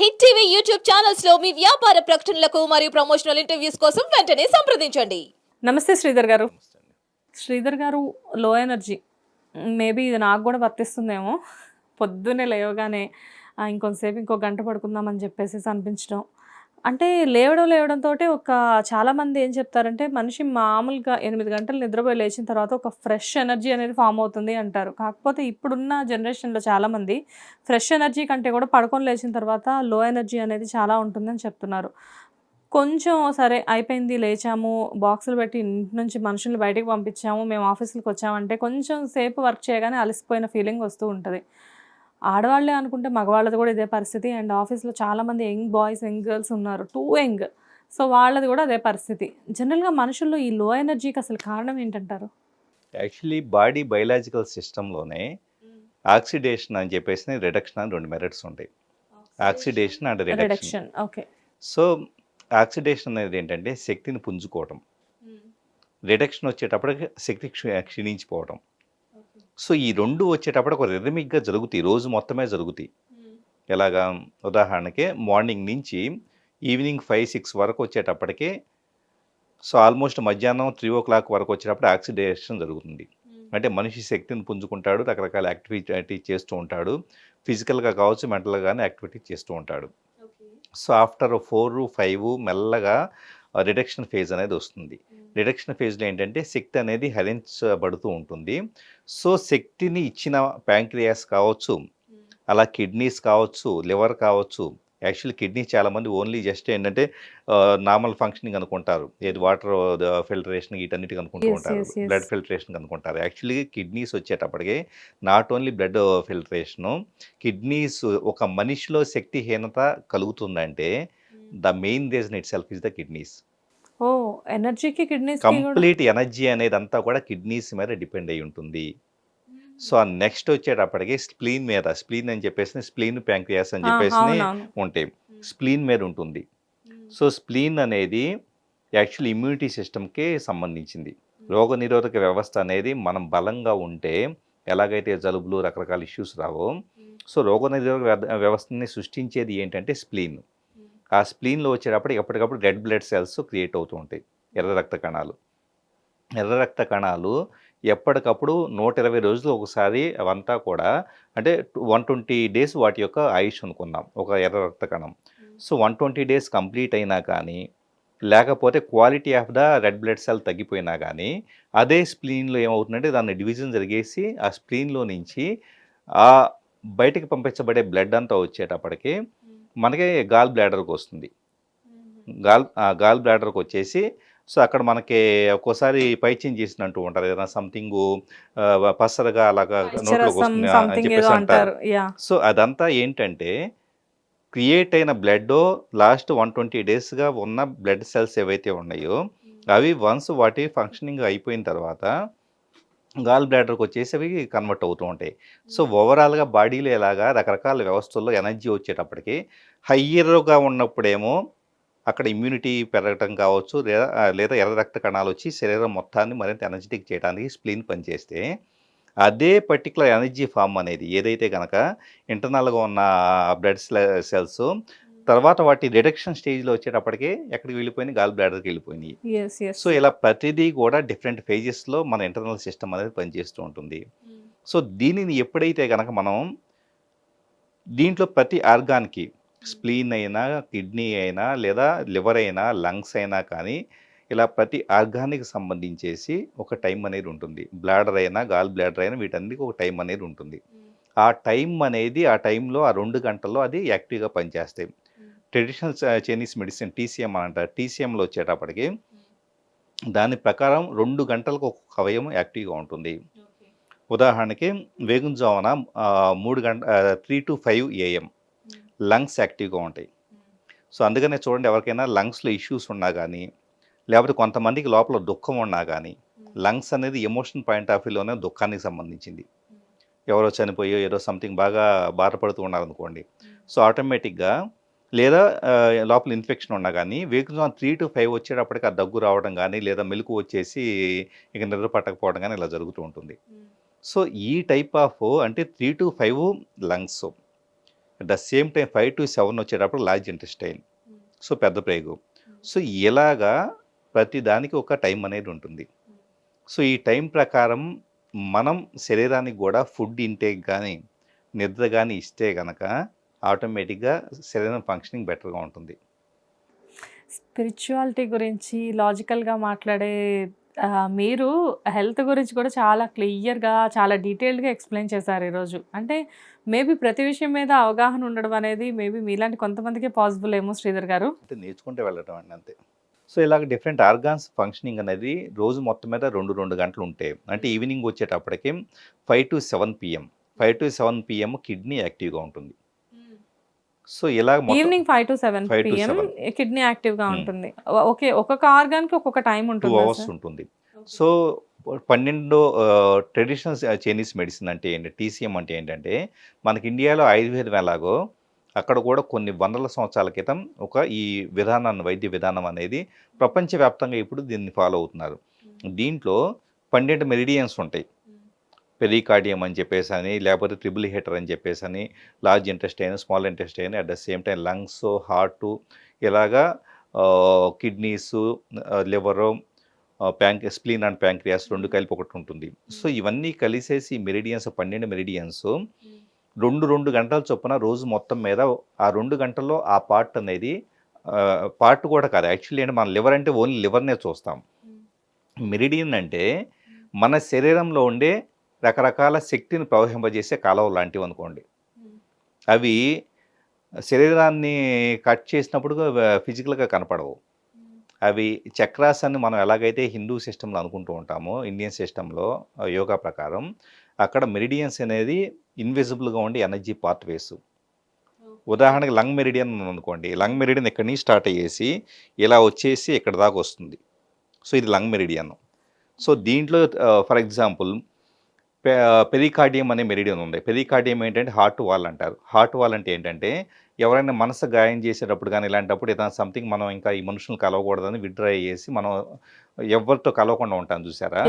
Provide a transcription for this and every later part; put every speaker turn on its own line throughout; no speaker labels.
Hit TV YouTube ఛానల్స్లో మీ వ్యాపార ప్రకటనలకు మరియు ప్రమోషనల్ ఇంటర్వ్యూస్ కోసం వెంటనే సంప్రదించండి.
నమస్తే శ్రీధర్ గారు. శ్రీధర్ గారు లో ఎనర్జీ. మేబీ ఇది నాకు కూడా వర్తిస్తుందేమో. పొద్దున్నే లేవగానే "ఆ, ఇంకొంతసేపు ఇంకో గంట పడుకుందామని చెప్పేసి అనిపించడం. అంటే లేవడం లేవడంతో ఒక చాలామంది ఏం చెప్తారంటే మనిషి మామూలుగా ఎనిమిది గంటలు నిద్రపోయి లేచిన తర్వాత ఒక ఫ్రెష్ ఎనర్జీ అనేది ఫామ్ అవుతుంది అంటారు. కాకపోతే ఇప్పుడున్న జనరేషన్లో చాలామంది ఫ్రెష్ ఎనర్జీ కంటే కూడా పడుకొని లేచిన తర్వాత లో ఎనర్జీ అనేది చాలా ఉంటుందని చెప్తున్నారు. కొంచెం సరే అయిపోయింది లేచాము బాక్సులు పెట్టి ఇంటి నుంచి మనుషులు బయటకు పంపించాము మేము ఆఫీసులకు వచ్చామంటే కొంచెం సేపు వర్క్ చేయగానే అలసిపోయిన ఫీలింగ్ వస్తూ ఉంటుంది. ఆడవాళ్ళే అనుకుంటే మగవాళ్ళది కూడా ఇదే పరిస్థితి. అండ్ ఆఫీస్లో చాలామంది యంగ్ బాయ్స్ యంగ్ గర్ల్స్ ఉన్నారు. Too young. సో వాళ్ళది కూడా అదే పరిస్థితి. జనరల్గా మనుషుల్లో ఈ లో ఎనర్జీకి అసలు కారణం ఏంటంటారు?
యాక్చువల్లీ బాడీ బయలాజికల్ సిస్టంలోనే ఆక్సిడేషన్ అని చెప్పేసి రిడక్షన్ అని రెండు మెథడ్స్ ఉంటాయి. Oxidation and reduction
okay
so oxidation అనేది ఏంటంటే శక్తిని పుంజుకోవటం. రిడక్షన్ వచ్చేటప్పటికి శక్తి క్షీ- క్షీణించిపోవటం. సో ఈ రెండు వచ్చేటప్పుడు ఒక రిథమిక్గా జరుగుతాయి. రోజు మొత్తమే జరుగుతాయి. ఎలాగా? ఉదాహరణకి మార్నింగ్ నుంచి ఈవినింగ్ ఫైవ్ సిక్స్ వరకు వచ్చేటప్పటికి సో ఆల్మోస్ట్ మధ్యాహ్నం త్రీ ఓ క్లాక్ వరకు వచ్చేటప్పుడు ఆక్సిడేషన్ జరుగుతుంది. అంటే మనిషి శక్తిని పుంజుకుంటాడు రకరకాల యాక్టివిటీ చేస్తూ ఉంటాడు. ఫిజికల్గా కావచ్చు మెంటల్గా కానీ యాక్టివిటీ చేస్తూ ఉంటాడు. సో ఆఫ్టర్ ఫోర్ ఫైవ్ మెల్లగా రిడక్షన్ ఫేజ్ అనేది వస్తుంది. రిడక్షన్ ఫేజ్లో ఏంటంటే శక్తి అనేది హరించబడుతూ ఉంటుంది. సో శక్తిని ఇచ్చిన ప్యాంక్రియాస్ కావచ్చు అలా కిడ్నీస్ కావచ్చు లివర్ కావచ్చు యాక్చువల్లీ కిడ్నీ చాలామంది ఓన్లీ జస్ట్ ఏంటంటే నార్మల్ ఫంక్షనింగ్ అనుకుంటారు. ఏది వాటర్ ఫిల్టరేషన్ వీటన్నిటికి అనుకుంటూ ఉంటారు. బ్లడ్ ఫిల్టరేషన్ అనుకుంటారు. యాక్చువల్లీ కిడ్నీస్ వచ్చేటప్పటికి not only blood filtration kidneys ఒక మనిషిలో శక్తిహీనత కలుగుతుందంటే the main reason itself is the kidneys.
ఓ ఎనర్జీకి కిడ్నీస్
కంప్లీట్ ఎనర్జీ అనేది అంతా కూడా కిడ్నీస్ మీద డిపెండ్ అయి ఉంటుంది. సో ఆ నెక్స్ట్ వచ్చేటప్పటికి స్ప్లీన్ మీద స్ప్లీన్ అని చెప్పేసి స్ప్లీన్ ప్యాంక్రియాస్ అని చెప్పేసి ఉంటాయి. స్ప్లీన్ మీద ఉంటుంది. సో స్ప్లీన్ అనేది యాక్చువల్ ఇమ్యూనిటీ సిస్టమ్కి సంబంధించింది. రోగనిరోధక వ్యవస్థ అనేది మనం బలంగా ఉంటే ఎలాగైతే జలుబులు రకరకాల ఇష్యూస్ రావో సో రోగనిరోధక వ్యవ- వ్యవస్థని సృష్టించేది ఏంటంటే స్ప్లీన్. ఆ స్ప్లీన్లో వచ్చేటప్పుడు ఎప్పటికప్పుడు రెడ్ బ్లడ్ సెల్స్ క్రియేట్ అవుతూ ఉంటాయి. ఎర్ర రక్త కణాలు. ఎర్ర రక్త కణాలు ఎప్పటికప్పుడు నూట ఇరవై రోజులు ఒకసారి అవంతా కూడా అంటే వన్ ట్వంటీ డేస్ వాటి యొక్క ఆయుష్ అనుకుందాం. ఒక ఎర్ర రక్త కణం. So one twenty days complete అయినా కానీ లేకపోతే quality of the red blood cell తగ్గిపోయినా కానీ అదే స్ప్లీన్లో ఏమవుతుందంటే దాన్ని డివిజన్ జరిగేసి ఆ స్ప్లీన్లో నుంచి ఆ బయటికి పంపించబడే బ్లడ్ అంతా వచ్చేటప్పటికి మనకి గాల్ బ్లాడర్కి వస్తుంది. గాల్ గాల్ బ్లాడర్కి వచ్చేసి సో అక్కడ మనకి ఒక్కోసారి పైచ్యం చేసినట్టు ఉంటారు ఏదైనా సంథింగ్ పసరగా అలాగా నోట్లోకి వస్తుంది అని చెప్పేసి అంటారు. సో అదంతా ఏంటంటే క్రియేట్ అయిన బ్లడ్ లాస్ట్ వన్ ట్వంటీ డేస్గా ఉన్న బ్లడ్ సెల్స్ ఏవైతే ఉన్నాయో అవి వన్స్ వాటి ఫంక్షనింగ్ అయిపోయిన తర్వాత గాల్ బ్లాడర్కి వచ్చేసి అవి కన్వర్ట్ అవుతూ ఉంటాయి. సో ఓవరాల్గా బాడీలో ఎలాగా రకరకాల వ్యవస్థల్లో ఎనర్జీ వచ్చేటప్పటికి హయ్యర్గా ఉన్నప్పుడేమో అక్కడ ఇమ్యూనిటీ పెరగటం కావచ్చు లేదా లేదా ఎర్ర రక్త కణాలు వచ్చి శరీరం మొత్తాన్ని మరింత ఎనర్జెటిక్ చేయడానికి స్ప్లీన్ పనిచేస్తే అదే పర్టికులర్ ఎనర్జీ ఫామ్ అనేది ఏదైతే కనుక ఇంటర్నల్గా ఉన్న బ్లడ్ సెల్స్ తర్వాత వాటి రిడక్షన్ స్టేజ్లో వచ్చేటప్పటికి ఎక్కడికి వెళ్ళిపోయినాయి గాల్ బ్లాడర్కి వెళ్ళిపోయినాయి
ఎస్
సో ఇలా ప్రతిదీ కూడా డిఫరెంట్ ఫేజెస్లో మన ఇంటర్నల్ సిస్టమ్ అనేది పనిచేస్తూ ఉంటుంది. సో దీనిని ఎప్పుడైతే కనుక మనం దీంట్లో ప్రతి ఆర్గాన్కి స్ప్లీన్ అయినా కిడ్నీ అయినా లేదా లివర్ అయినా లంగ్స్ అయినా కానీ ఇలా ప్రతి ఆర్గానికి సంబంధించేసి ఒక టైం అనేది ఉంటుంది. బ్లాడర్ అయినా గాల్ బ్లాడర్ అయినా వీటన్నిటికీ ఒక టైం అనేది ఉంటుంది. ఆ టైం అనేది ఆ టైంలో ఆ రెండు గంటల్లో అది యాక్టివ్గా పనిచేస్తాయి. ట్రెడిషనల్ చైనీస్ మెడిసిన్ టీసీఎం అని అంటారు. టీసీఎంలో వచ్చేటప్పటికి దాని ప్రకారం రెండు గంటలకు ఒక అవయవం యాక్టివ్గా ఉంటుంది. ఉదాహరణకి వేగుంజామున మూడు గంట three to five AM lungs యాక్టివ్గా ఉంటాయి. సో అందుకనే చూడండి ఎవరికైనా లంగ్స్లో ఇష్యూస్ ఉన్నా కానీ లేకపోతే కొంతమందికి లోపల దుఃఖం ఉన్నా కానీ లంగ్స్ అనేది ఎమోషన్ పాయింట్ ఆఫ్ వ్యూలోనే దుఃఖానికి సంబంధించింది. ఎవరో చనిపోయో ఏదో సంథింగ్ బాగా బాధపడుతూ ఉన్నారనుకోండి. సో ఆటోమేటిక్గా లేదా లోపల ఇన్ఫెక్షన్ ఉన్నా కానీ వేకుజాము త్రీ టు ఫైవ్ వచ్చేటప్పటికి ఆ దగ్గు రావడం కానీ లేదా మెలకు వచ్చేసి ఇక నిద్ర పట్టకపోవడం కానీ ఇలా జరుగుతూ ఉంటుంది. సో ఈ టైప్ ఆఫ్ అంటే three to five lungs. At the same time five to seven వచ్చేటప్పుడు లార్జ్ ఇంటెస్టైన్. సో పెద్ద ప్రేగు. సో ఇలాగా ప్రతి దానికి ఒక టైం అనేది ఉంటుంది. సో ఈ టైం ప్రకారం మనం శరీరానికి కూడా ఫుడ్ ఇంటేక్ కానీ నిద్ర కానీ ఇస్తే కనుక ఆటోమేటిక్గా శరీరం ఫంక్షనింగ్ బెటర్గా ఉంటుంది.
స్పిరిచువాలిటీ గురించి లాజికల్గా మాట్లాడే మీరు హెల్త్ గురించి కూడా చాలా క్లియర్గా చాలా డీటెయిల్డ్గా ఎక్స్ప్లెయిన్ చేశారు ఈరోజు. అంటే మేబీ ప్రతి విషయం మీద అవగాహన ఉండడం అనేది మేబీ మీలాంటి కొంతమందికే పాసిబుల్ ఏమో శ్రీధర్ గారు.
అంటే నేర్చుకుంటే వెళ్ళటం అండి అంతే. సో ఇలాగ డిఫరెంట్ ఆర్గాన్స్ ఫంక్షనింగ్ అనేది రోజు మొత్తం మీద రెండు రెండు గంటలు ఉంటాయి అంటే ఈవినింగ్ వచ్చేటప్పటికి five to seven PM five to seven PM kidney యాక్టివ్గా ఉంటుంది. సో ఇలా
evening five to seven
5 to
PM
7.
Kidney యాక్టివ్గా
Hmm.
ఉంటుంది. ఓకే ఒక్కొక్క ఆర్గాన్కి ఒక్కొక్క టైం
టూ
ఉంటుంది
అవర్స్ ఉంటుంది. సో పన్నెండు ట్రెడిషనల్ చైనీస్ మెడిసిన్ అంటే ఏంటి టీసీఎం అంటే ఏంటంటే మనకి ఇండియాలో ఆయుర్వేదం ఎలాగో అక్కడ కూడా కొన్ని వందల సంవత్సరాల క్రితం ఒక ఈ విధానాన్ని వైద్య విధానం అనేది ప్రపంచవ్యాప్తంగా ఇప్పుడు దీన్ని ఫాలో అవుతున్నారు. దీంట్లో పన్నెండు మెరిడియన్స్ ఉంటాయి. పెరికార్డియం అని చెప్పేసి అని లేకపోతే ట్రిపుల్ హీటర్ అని చెప్పేసి అని లార్జ్ ఇంట్రెస్ట్ అయిన స్మాల్ ఇంట్రెస్ట్ అయిన at the same time lungs heart ఇలాగా కిడ్నీస్ లివరు ప్యాంక్ స్ప్లీన్ అండ్ ప్యాంక్రియాస్ రెండు కలిపి ఒకటి ఉంటుంది. సో ఇవన్నీ కలిసేసి మెరిడియన్స్ పన్నెండు మెరిడియన్స్ రెండు రెండు గంటల చొప్పున రోజు మొత్తం మీద ఆ రెండు గంటల్లో ఆ పార్ట్ అనేది పార్ట్ కూడా కాదు. యాక్చువల్లీ అంటే మన లివర్ అంటే ఓన్లీ లివర్నే చూస్తాం. మెరిడియన్ అంటే మన శరీరంలో ఉండే రకరకాల శక్తిని ప్రవహింపజేసే కాలువ లాంటివి అనుకోండి. అవి శరీరాన్ని కట్ చేసినప్పుడు ఫిజికల్గా కనపడవు. అవి చక్రాస్ అని మనం ఎలాగైతే హిందూ సిస్టంలో అనుకుంటూ ఉంటామో ఇండియన్ సిస్టంలో యోగా ప్రకారం అక్కడ మెరిడియన్స్ అనేది ఇన్విజిబుల్గా ఉండి ఎనర్జీ పాత్వేస్. ఉదాహరణకి లంగ్ మెరిడియన్ అనుకోండి. లంగ్ మెరిడియన్ ఇక్కడి నుంచి స్టార్ట్ అయ్యేసి ఇలా వచ్చేసి ఇక్కడ దాకా వస్తుంది. సో ఇది లంగ్ మెరిడియన్. సో దీంట్లో ఫర్ ఎగ్జాంపుల్ పెరికార్డియం అనే మెరిడియన్ ఉంది. పెరికార్డియం ఏంటంటే హార్ట్ వాల్ అంటారు. హార్ట్ వాల్ అంటే ఏంటంటే ఎవరైనా మనసు గాయం చేసేటప్పుడు కానీ ఇలాంటప్పుడు ఏదైనా సంథింగ్ మనం ఇంకా ఈ మనుషులను కలవకూడదని విడ్డ్రా చేసి మనం ఎవరితో కలవకుండా ఉంటాం చూసారా?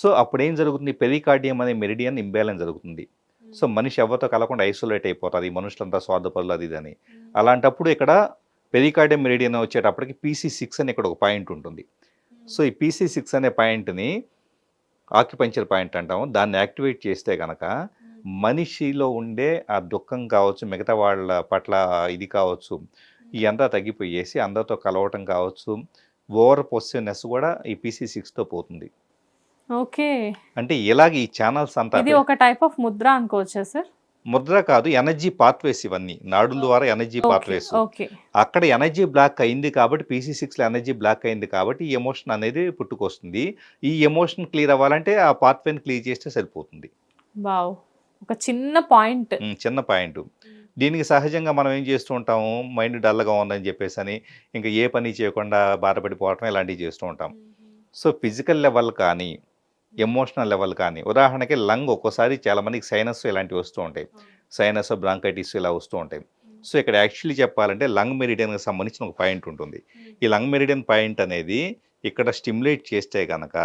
సో అప్పుడు ఏం జరుగుతుంది? పెరికార్డియం అనే మెరిడియన్ ఇంబ్యాలెన్స్ జరుగుతుంది. సో మనిషి ఎవరితో కలవకుండా ఐసోలేట్ అయిపోతుంది ఈ మనుషులంతా స్వార్థపరులు అది ఇది అని. అలాంటప్పుడు ఇక్కడ పెరికార్డియం మెరిడియన్ వచ్చేటప్పటికి పీసీ సిక్స్ అని ఇక్కడ ఒక పాయింట్ ఉంటుంది. సో ఈ పీసీ సిక్స్ అనే పాయింట్ని ఆక్యుపంచర్ పాయింట్ అంటాము. దాన్ని యాక్టివేట్ చేస్తే కనుక మనిషిలో ఉండే ఆ దుఃఖం కావచ్చు మిగతా వాళ్ళ పట్ల ఇది కావచ్చు ఈ అంతా తగ్గిపోయేసి అందరితో కలవటం కావచ్చు ఓవర్ పొసివ్నెస్ కూడా ఈ పీసీ సిక్స్తో పోతుంది.
ఓకే.
అంటే ఇలాగ ఈ ఛానల్స్ అంతా
ఇది ఒక టైప్ ఆఫ్ ముద్ర అనుకోవచ్చా సార్?
ముద్ర కాదు ఎనర్జీ పాత్వేస్ ఇవన్నీ. నాడుల ద్వారా ఎనర్జీ పాత్వేస్. అక్కడ ఎనర్జీ బ్లాక్ అయింది కాబట్టి పీసీ సిక్స్లో ఎనర్జీ బ్లాక్ అయింది కాబట్టి ఈ ఎమోషన్ అనేది పుట్టుకొస్తుంది. ఈ ఎమోషన్ క్లియర్ అవ్వాలంటే ఆ పాత్వేని క్లియర్ చేస్తే సరిపోతుంది.
ఒక చిన్న పాయింట్.
చిన్న పాయింట్. దీనికి సహజంగా మనం ఏం చేస్తూ ఉంటాము? మైండ్ డల్గా ఉందని చెప్పేసి అని ఇంకా ఏ పని చేయకుండా బాధపడిపోవటం ఇలాంటివి చేస్తూ ఉంటాం. సో ఫిజికల్ లెవెల్ కానీ ఎమోషనల్ లెవెల్ కానీ ఉదాహరణకి లంగ్ ఒక్కోసారి చాలా మందికి సైనస్ ఇలాంటివి వస్తూ ఉంటాయి. సైనస్ బ్రాంకైటిస్ ఇలా వస్తూ ఉంటాయి. సో ఇక్కడ యాక్చువల్లీ చెప్పాలంటే లంగ్ మెరిడియన్కి సంబంధించిన ఒక పాయింట్ ఉంటుంది. ఈ లంగ్ మెరిడియన్ పాయింట్ అనేది ఇక్కడ స్టిమ్యులేట్ చేస్తే కనుక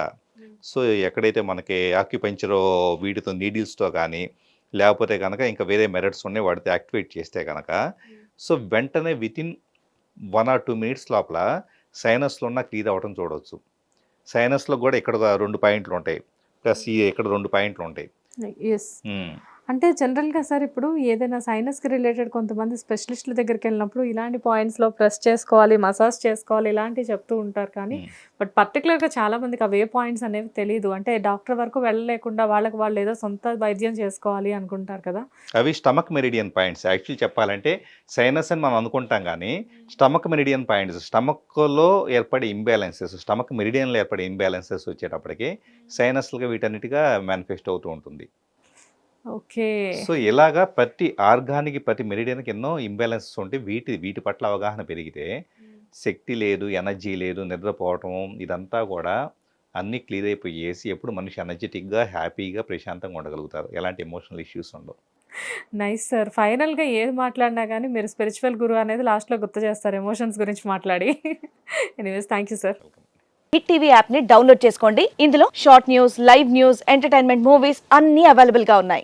సో ఎక్కడైతే మనకి ఆక్యుపంచర్ వీటితో నీడిల్స్తో కానీ లేకపోతే కనుక ఇంకా వేరే మెరట్స్ ఉన్నాయి వాటితో యాక్టివేట్ చేస్తే కనుక సో వెంటనే within one or two minutes లోపల సైనస్లో ఉన్న క్లియర్ అవ్వడం చూడవచ్చు. సైనస్లో కూడా ఇక్కడ రెండు పాయింట్లు ఉంటాయి ప్లస్ ఈ ఇక్కడ రెండు పాయింట్లు ఉంటాయి
అంటే జనరల్గా సార్ ఇప్పుడు ఏదైనా సైనస్కి రిలేటెడ్ కొంతమంది స్పెషలిస్టుల దగ్గరికి వెళ్ళినప్పుడు ఇలాంటి పాయింట్స్లో ప్రెస్ చేసుకోవాలి మసాజ్ చేసుకోవాలి ఇలాంటివి చెప్తూ ఉంటారు కానీ
Hmm.
బట్ పర్టికులర్గా చాలా మందికి అవే పాయింట్స్ అనేవి తెలియదు అంటే డాక్టర్ వరకు వెళ్ళలేకుండా వాళ్ళకి వాళ్ళు ఏదో సొంత వైద్యం చేసుకోవాలి అనుకుంటారు కదా.
అవి స్టమక్ మెరిడియన్ పాయింట్స్ యాక్చువల్లీ చెప్పాలంటే సైనస్ అని మనం అనుకుంటాం కానీ స్టమక్ మెరిడియన్ పాయింట్స్ స్టమక్లో ఏర్పడే ఇంబ్యాలెన్సెస్ స్టమక్ మెరిడియన్లో ఏర్పడే ఇంబ్యాలెన్సెస్ వచ్చేటప్పటికి సైనస్లుగా వీటన్నిటిగా మేనిఫెస్ట్ అవుతూ ఉంటుంది.
ఓకే.
సో ఇలాగా ప్రతి ఆర్గానికి ప్రతి మెరిడియన్కి ఎన్నో ఇంబ్యాలెన్సెస్ ఉంటాయి. వీటి వీటి పట్ల అవగాహన పెరిగితే శక్తి లేదు ఎనర్జీ లేదు నిద్రపోవటం ఇదంతా కూడా అన్నీ క్లియర్ అయిపోయేసి ఎప్పుడు మనిషి ఎనర్జెటిక్గా హ్యాపీగా ప్రశాంతంగా ఉండగలుగుతారు. ఎలాంటి ఎమోషనల్ ఇష్యూస్ ఉండవు.
Nice sir. ఫైనల్గా ఏది మాట్లాడినా కానీ మీరు స్పిరిచువల్ గురువు అనేది లాస్ట్లో గుర్తు చేస్తారు. ఎమోషన్స్ గురించి మాట్లాడి. Anyways thank you sir.
Hit TV యాప్ని డౌన్లోడ్ చేసుకోండి. ఇందులో short news live news entertainment movies అన్ని అవైలబుల్గా ఉన్నాయి.